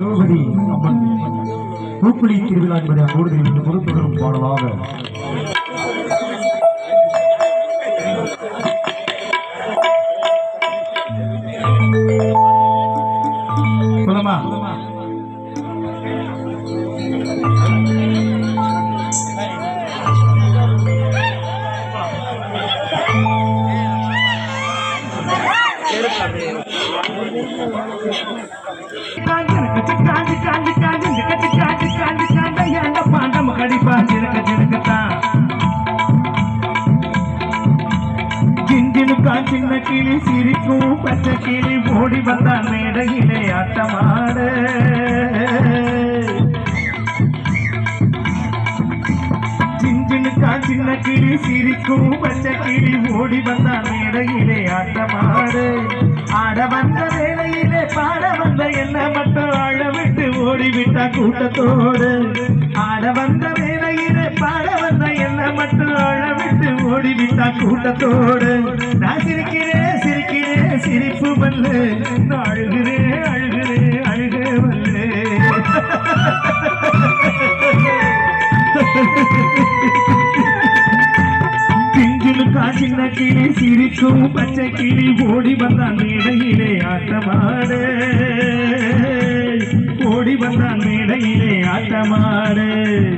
திரௌபதி அம்மன் பூக்குழி திருவிழா என்பதை அங்கோடு இருந்து பொறுத்துணரும் பாடலாக. சொல்லமா? காஞ்சனக்கு காஞ்சு காஞ்சு காஞ்சு கட்டி காஞ்சு காஞ்சு எங்க பாண்டம் கடிப்பா ஜினக்க ஜினக்கத்தான் கிஞ்சினுக்கா சின்ன கிளி சிரிக்கும் பச்சை கிளி ஓடி வந்தா மேடையிலே ஆட்டமாட. சின்ன கிளி சிரிக்கும் பச்சை கிளி ஓடி மேடையிலே ஆட்டமாடு ஆட வந்த வேளையிலே பாட வந்த என்ன மட்டும் ஆழ விட்டு ஓடிவிட்டா கூட்டத்தோடு. ஆட வந்த வேலையிலே பாட வந்த என்ன மட்டும் ஆழ விட்டு ஓடிவிட்டா கூட்டத்தோடு. நான் சிரிக்கிறேன் சிரிக்கிறேன் சிரிப்பு மல்லு நான் சின்ன கிளி சிரிக்கும் பச்சை கிளி ஓடி வந்தான் மேடையிலே ஆட்டமாடு. ஓடி வந்தான் மேடையிலே ஆட்டமாடு.